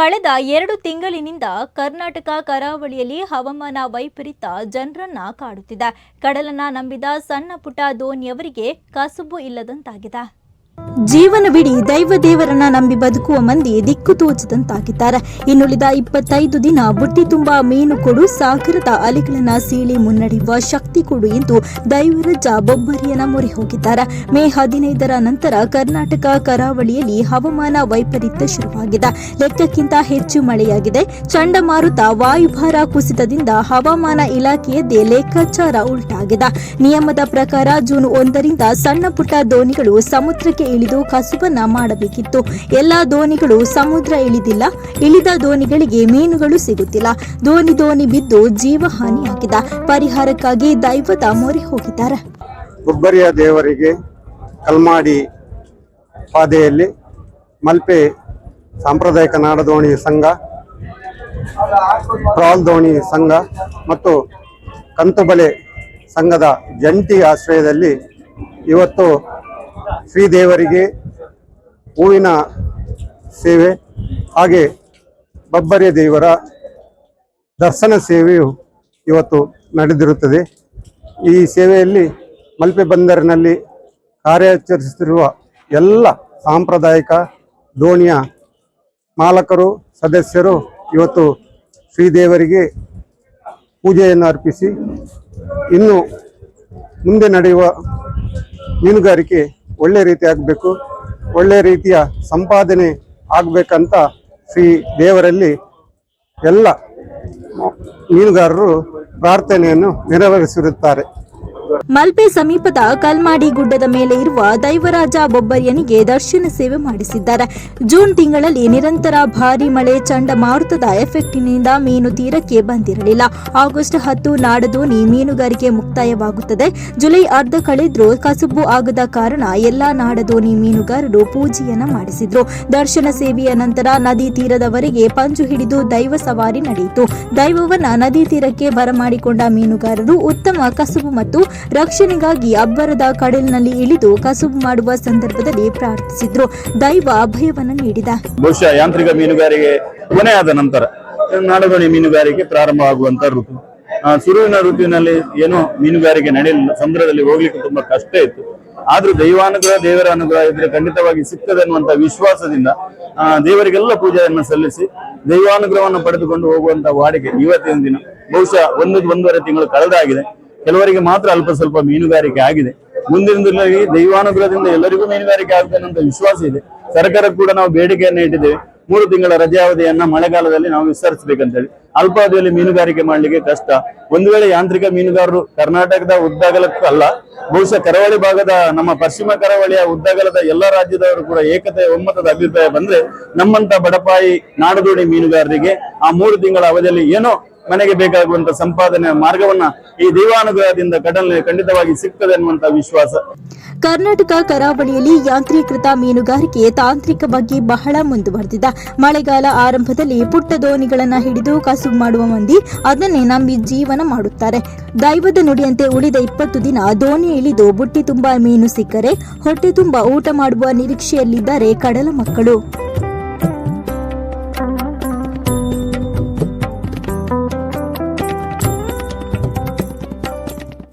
ಕಳೆದ ಎರಡು ತಿಂಗಳಿನಿಂದ ಕರ್ನಾಟಕ ಕರಾವಳಿಯಲ್ಲಿ ಹವಾಮಾನ ವೈಪರೀತ ಜನರನ್ನ ಕಾಡುತ್ತಿದೆ. ಕಡಲನ್ನ ನಂಬಿದ ಸಣ್ಣ ಪುಟ್ಟ ದೋಣಿಯವರಿಗೆ ಕಸುಬು ಇಲ್ಲದಂತಾಗಿದೆ. ಜೀವನವಿಡೀ ದೈವ ದೇವರನ್ನ ನಂಬಿ ಬದುಕುವ ಮಂದಿ ದಿಕ್ಕು ತೋಚದಂತಾಗಿದ್ದಾರೆ. ಇನ್ನುಳಿದ ಇಪ್ಪತ್ತೈದು ದಿನ ಬುಟ್ಟಿ ತುಂಬಾ ಮೀನು ಕೊಡು, ಸಾಗರದ ಅಲೆಗಳನ್ನ ಸೀಳಿ ಮುನ್ನಡೆಯುವ ಶಕ್ತಿ ಕೊಡು ಎಂದು ದೈವರಜ್ಜ ಬೊಬ್ಬರಿಯನ ಮೊರೆ ಹೋಗಿದ್ದಾರೆ. ಮೇ ಹದಿನೈದರ ನಂತರ ಕರ್ನಾಟಕ ಕರಾವಳಿಯಲ್ಲಿ ಹವಾಮಾನ ವೈಪರೀತ್ಯ ಶುರುವಾಗಿದೆ. ಲೆಕ್ಕಕ್ಕಿಂತ ಹೆಚ್ಚು ಮಳೆಯಾಗಿದೆ. ಚಂಡಮಾರುತ, ವಾಯುಭಾರ ಕುಸಿತದಿಂದ ಹವಾಮಾನ ಇಲಾಖೆಯದ್ದೇ ಲೆಕ್ಕಾಚಾರ ಉಲ್ಟಾಗಿದೆ ನಿಯಮದ ಪ್ರಕಾರ ಜೂನ್ ಒಂದರಿಂದ ಸಣ್ಣ ಪುಟ್ಟ ದೋಣಿಗಳು ಸಮುದ್ರಕ್ಕೆ ಇಳಿದು ಕಸುಬನ್ನ ಮಾಡಬೇಕಿತ್ತು. ಎಲ್ಲಾ ದೋಣಿಗಳು ಸಮುದ್ರ ಇಳಿದಿಲ್ಲ. ಇಳಿದ ದೋಣಿಗಳಿಗೆ ಮೀನುಗಳು ಸಿಗುತ್ತಿಲ್ಲ. ದೋಣಿ ದೋಣಿ ಬಿದ್ದು ಜೀವ ಹಾನಿಯಾಗಿದೆ ಪರಿಹಾರಕ್ಕಾಗಿ ದೈವದ ಮೊರೆ ಹೋಗಿದ್ದಾರೆ. ಗುಬ್ಬರಿಯ ದೇವರಿಗೆ ಕಲ್ಮಾಡಿ ಪಾದೆಯಲ್ಲಿ ಮಲ್ಪೆ ಸಾಂಪ್ರದಾಯಿಕ ನಾಡದೋಣಿ ಸಂಘ ಟ್ರಾಲ್ ದೋಣಿ ಸಂಘ ಮತ್ತು ಕಂತುಬಲೆ ಸಂಘದ ಜಂಟಿ ಆಶ್ರಯದಲ್ಲಿ ಇವತ್ತು ಶ್ರೀದೇವರಿಗೆ ಹೂವಿನ ಸೇವೆ ಹಾಗೆ ಬಬ್ಬರಿಯ ದೇವರ ದರ್ಶನ ಸೇವೆಯು ಇವತ್ತು ನಡೆದಿರುತ್ತದೆ. ಈ ಸೇವೆಯಲ್ಲಿ ಮಲ್ಪೆ ಬಂದರಿನಲ್ಲಿ ಕಾರ್ಯಾಚರಿಸುತ್ತಿರುವ ಎಲ್ಲ ಸಾಂಪ್ರದಾಯಿಕ ದೋಣಿಯ ಮಾಲಕರು, ಸದಸ್ಯರು ಇವತ್ತು ಶ್ರೀದೇವರಿಗೆ ಪೂಜೆಯನ್ನು ಅರ್ಪಿಸಿ ಇನ್ನು ಮುಂದೆ ನಡೆಯುವ ಮೀನುಗಾರಿಕೆ ಒಳ್ಳೆ ರೀತಿ ಆಗಬೇಕು ಒಳ್ಳೆ ರೀತಿಯ ಸಂಪಾದನೆ ಆಗಬೇಕಂತ ಶ್ರೀ ದೇವರಲ್ಲಿ ಎಲ್ಲ ಮೀನುಗಾರರು ಪ್ರಾರ್ಥನೆಯನ್ನು ನೆರವೇರಿಸಿರುತ್ತಾರೆ. ಮಲ್ಪೆ ಸಮೀಪದ ಕಲ್ಮಾಡಿ ಗುಡ್ಡದ ಮೇಲೆ ಇರುವ ದೈವರಾಜ ಬೊಬ್ಬರಿಯನಿಗೆ ದರ್ಶನ ಸೇವೆ ಮಾಡಿಸಿದ್ದಾರೆ. ಜೂನ್ ತಿಂಗಳಲ್ಲಿ ನಿರಂತರ ಭಾರಿ ಮಳೆ ಚಂಡಮಾರುತದ ಎಫೆಕ್ಟಿನಿಂದ ಮೀನು ತೀರಕ್ಕೆ ಬಂದಿರಲಿಲ್ಲ. ಆಗಸ್ಟ್ ಹತ್ತು ನಾಡದೋಣಿ ಮೀನುಗಾರಿಕೆ ಮುಕ್ತಾಯವಾಗುತ್ತದೆ. ಜುಲೈ ಅರ್ಧ ಕಳೆದ್ರೂ ಕಸುಬು ಆಗದ ಕಾರಣ ಎಲ್ಲಾ ನಾಡದೋಣಿ ಮೀನುಗಾರರು ಪೂಜೆಯನ್ನ ಮಾಡಿಸಿದ್ರು. ದರ್ಶನ ಸೇವೆಯ ನಂತರ ನದಿ ತೀರದವರೆಗೆ ಪಂಜು ಹಿಡಿದು ದೈವ ಸವಾರಿ ನಡೆಯಿತು. ದೈವವನ್ನ ನದಿ ತೀರಕ್ಕೆ ಬರಮಾಡಿಕೊಂಡ ಮೀನುಗಾರರು ಉತ್ತಮ ಕಸುಬು ಮತ್ತು ರಕ್ಷಣೆಗಾಗಿ ಅಬ್ಬರದ ಕಡಲಿನಲ್ಲಿ ಇಳಿದು ಕಸುಬು ಮಾಡುವ ಸಂದರ್ಭದಲ್ಲಿ ಪ್ರಾರ್ಥಿಸಿದ್ರು. ದೈವ ಅಭಯವನ್ನು ನೀಡಿದ. ಬಹುಶಃ ಯಾಂತ್ರಿಕ ಮೀನುಗಾರಿಕೆ ಕೊನೆಯಾದ ನಂತರ ನಾಡದೋಣಿ ಮೀನುಗಾರಿಕೆ ಪ್ರಾರಂಭವಾಗುವಂತ ಋತು. ಆ, ಸುರುವಿನ ಋತುವಿನಲ್ಲಿ ಏನೋ ಮೀನುಗಾರಿಕೆ ನಡೆಯಲಿಲ್ಲ. ಸಮುದ್ರದಲ್ಲಿ ಹೋಗ್ಲಿಕ್ಕೆ ತುಂಬಾ ಕಷ್ಟ ಇತ್ತು. ಆದ್ರೂ ದೈವಾನುಗ್ರಹ ದೇವರ ಅನುಗ್ರಹ ಇದ್ರೆ ಖಂಡಿತವಾಗಿ ಸಿಗ್ತದೆ ಅನ್ನುವಂತ ವಿಶ್ವಾಸದಿಂದ ದೇವರಿಗೆಲ್ಲ ಪೂಜೆಯನ್ನು ಸಲ್ಲಿಸಿ ದೈವಾನುಗ್ರಹವನ್ನು ಪಡೆದುಕೊಂಡು ಹೋಗುವಂತ ವಾಡಿಕೆ ಇವತ್ತಿನ ದಿನ. ಬಹುಶಃ ಒಂದು ಒಂದೂವರೆ ತಿಂಗಳು ಕಳೆದಾಗಿದೆ. ಕೆಲವರಿಗೆ ಮಾತ್ರ ಅಲ್ಪ ಸ್ವಲ್ಪ ಮೀನುಗಾರಿಕೆ ಆಗಿದೆ. ಮುಂದಿನ ದಿನಗಳಲ್ಲಿ ದೈವಾನುಗ್ರಹದಿಂದ ಎಲ್ಲರಿಗೂ ಮೀನುಗಾರಿಕೆ ಆಗುತ್ತೆ ಅಂತ ವಿಶ್ವಾಸ ಇದೆ. ಸರ್ಕಾರ ಕೂಡ ನಾವು ಬೇಡಿಕೆಯನ್ನು ಇಟ್ಟಿದ್ದೇವೆ. ಮೂರು ತಿಂಗಳ ರಜಾವಧಿಯನ್ನ ಮಳೆಗಾಲದಲ್ಲಿ ನಾವು ವಿಸ್ತರಿಸಬೇಕಂತೇಳಿ. ಅಲ್ಪಾವಧಿಯಲ್ಲಿ ಮೀನುಗಾರಿಕೆ ಮಾಡಲಿಕ್ಕೆ ಕಷ್ಟ. ಒಂದು ವೇಳೆ ಯಾಂತ್ರಿಕ ಮೀನುಗಾರರು ಕರ್ನಾಟಕದ ಉದ್ದಗಲಕ್ಕೂ ಅಲ್ಲ, ಬಹುಶಃ ಕರಾವಳಿ ಭಾಗದ ನಮ್ಮ ಪಶ್ಚಿಮ ಕರಾವಳಿಯ ಉದ್ದಗಲದ ಎಲ್ಲ ರಾಜ್ಯದವರು ಕೂಡ ಏಕತೆ ಒಮ್ಮತದ ಅಭಿಪ್ರಾಯ ಬಂದ್ರೆ ನಮ್ಮಂತ ಬಡಪಾಯಿ ನಾಡದೋಡಿ ಮೀನುಗಾರರಿಗೆ ಆ ಮೂರು ತಿಂಗಳ ಅವಧಿಯಲ್ಲಿ ಏನೋ ಮನೆಗೆ ಬೇಕಾಗುವಂತ ಸಂಪಾದನೆ ಮಾರ್ಗವನ್ನ ಈ ದೈವಾನುಗ್ರಹದಿಂದ ಕಡಲ್ ಖಂಡಿತವಾಗಿ ಸಿಗ್ತದೆ ಅನ್ನುವಂತ ವಿಶ್ವಾಸ. ಕರ್ನಾಟಕ ಕರಾವಳಿಯಲ್ಲಿ ಯಾಂತ್ರೀಕೃತ ಮೀನುಗಾರಿಕೆ ತಾಂತ್ರಿಕವಾಗಿ ಬಹಳ ಮುಂದುವರೆದಿದೆ. ಮಳೆಗಾಲ ಆರಂಭದಲ್ಲಿ ಪುಟ್ಟ ದೋಣಿಗಳನ್ನ ಹಿಡಿದು ಕಸುಬು ಮಾಡುವ ಮಂದಿ ಅದನ್ನೇ ನಂಬಿ ಜೀವನ ಮಾಡುತ್ತಾರೆ. ದೈವದ ನುಡಿಯಂತೆ ಉಳಿದ ಇಪ್ಪತ್ತು ದಿನ ದೋಣಿ ಇಳಿದು ಬುಟ್ಟಿ ತುಂಬಾ ಮೀನು ಸಿಕ್ಕರೆ ಹೊಟ್ಟೆ ತುಂಬಾ ಊಟ ಮಾಡುವ ನಿರೀಕ್ಷೆಯಲ್ಲಿದ್ದಾರೆ ಕಡಲ ಮಕ್ಕಳು.